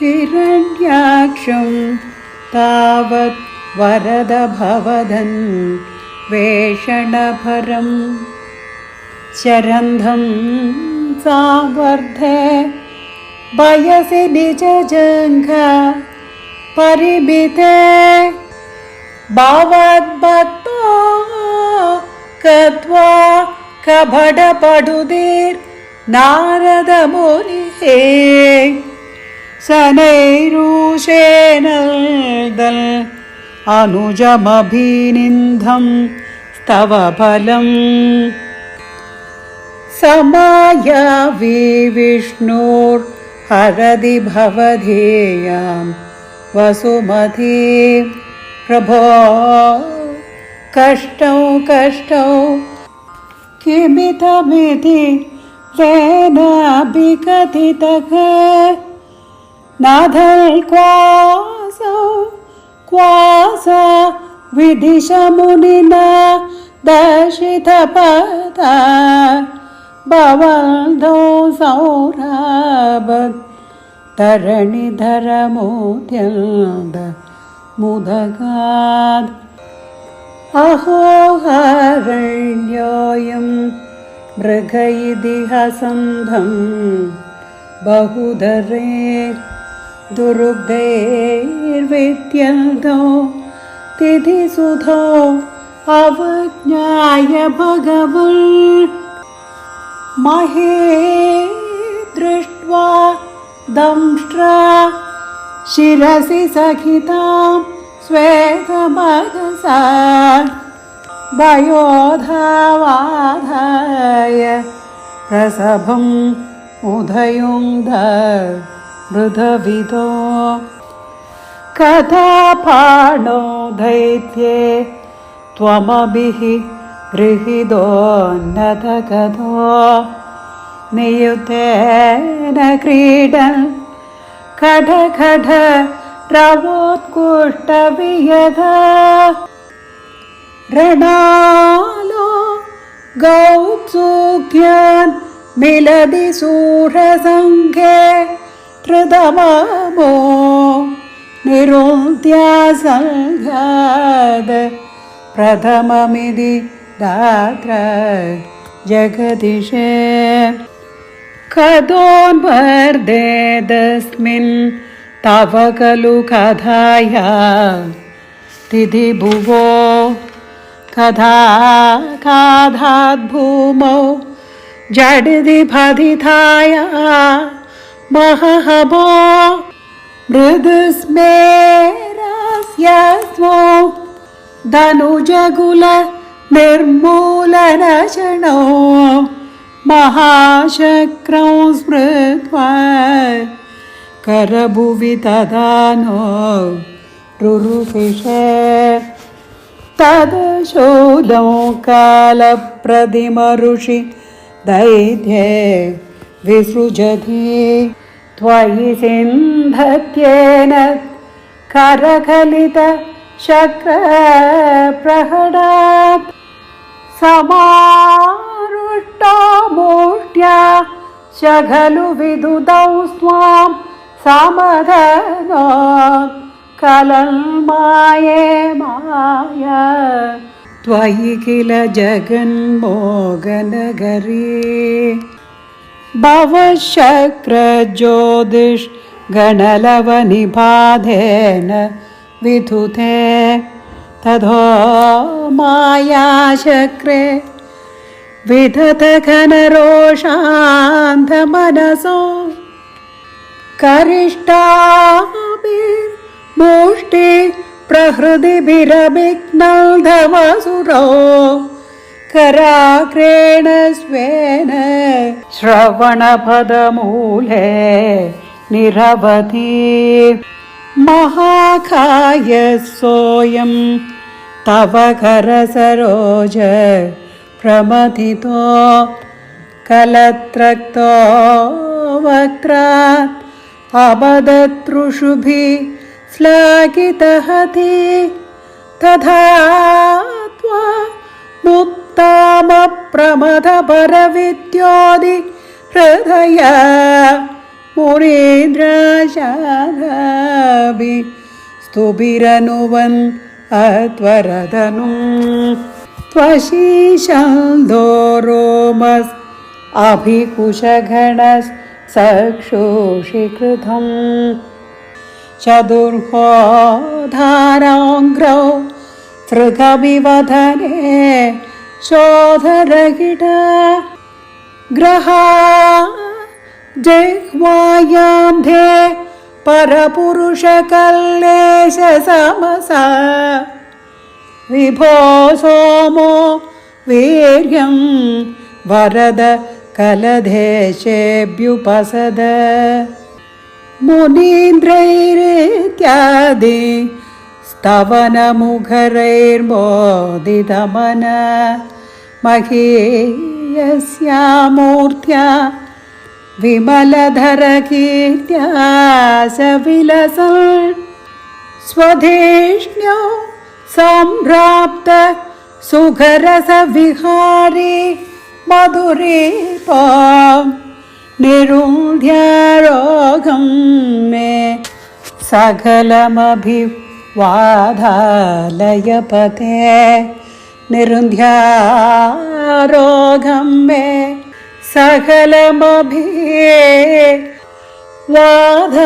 हिरण्याक्षं तावत् वरदभवदन् वेषणभरं शरन्धं सावर्धे वयसि निजजङ्घ परिमिते भवद्भक्तो गत्वा कपटपडुदीर्नारदमुनिः सनैरूषेणल्दल् अनुजमभिनिन्दं स्तव फलम् समायावि विष्णोर्हरदि भवधेयां वसुमती प्रभो कष्टौ कष्टौ किमितमिति केनापि कथितः नाध क्वासौ क्वा स विधिश मुनिना दशितपथ भव सौरभरणि मुदगाद्। अहो हरण्योऽयम् मृग इतिहसन्धं बहुधरे दुरुग्धैर्विद्यन्तो तिथिसुधो अवज्ञाय भगवन् महे दृष्ट्वा दंष्ट्रा शिरसि सखितां श्वेतमगसा वयोधावाधाय प्रसभम् उदयुङ्ध मृधविदो कथापाणो दैत्ये त्वमभिः गृहीतोन्नतगतो नियुतेन क्रीडन् खड खड രണാലോ ഗൗത്സൂഖ്യാൻ മിലതി സൂരസംഘേ ധൃതമോ നിരോദ്യാസംഘാത് പ്രഥമമിതി ദാത്ര ജഗതിഷേ കഥോന്വർദ്ധേതസ്മിൻ തവ ഖലു കഥായ തിഥി ഭുവോ कथा काधाद्भूमौ जडिति फथिताय महहबो मृदुस्मेरस्य स्वो धनुजकुल निर्मूलनशणो महाशक्रौ स्मृत्वा करभुवि तदा नो रुरुपिष तदशूलं कालप्रतिमऋषि दैत्ये विसृजति। त्वयि सिन्धत्येन करकलित शक्रप्रहणात् समारुष्टा मूष्ट्या शखलु विदुदौ स्वां समधनो कलन्माये माया त्वयि किल जगन्मोगनगरी भवशक्रज्योतिष् गणलवनिबाधेन विधुते। तथो मायाशक्रे विधतघनरोषान्धमनसो करिष्ठाभिर्मुष्टि प्रहृदिभिरभिघ्नधमसुरो कराग्रेण स्वेन श्रवणपदमूले निरवधि। महाकाय सोऽयं तव करसरोज प्रमथितो कलत्रक्तो वक्त्रात् अबदतृषुभिः श्लाघितः ते तथा त्वा मुक्तामप्रमथपरविद्योदि हृदय मुनीन्द्रशाभि स्तुभिरनुवन् अत्वरदनु त्वशीशन्दो रोमस् अभिकुशगणः चतुर्होधाराङ्ग्रौ तृगविवदने शोधरगिड ग्रहा जिह्वायां धे परपुरुषकल्लेशसमसा। विभो सोमो वीर्यं वरद कलदेशेऽभ्युपसद मुनीन्द्रैरित्यादि स्तवनमुखरैर्बोधितमन महीयस्यामूर्त्या विमलधरकीर्त्या स विलसन्। स्वधेष्ण्यो सम्प्राप्त सुखरसविहारी मधुरीपा। നിരുന്ധ്യാരോഗം മേ സകലമഭിവാദാലയപതേ. നിരുന്ധ്യാരോഗം മേ സകലമഭി വാധാലയപതേ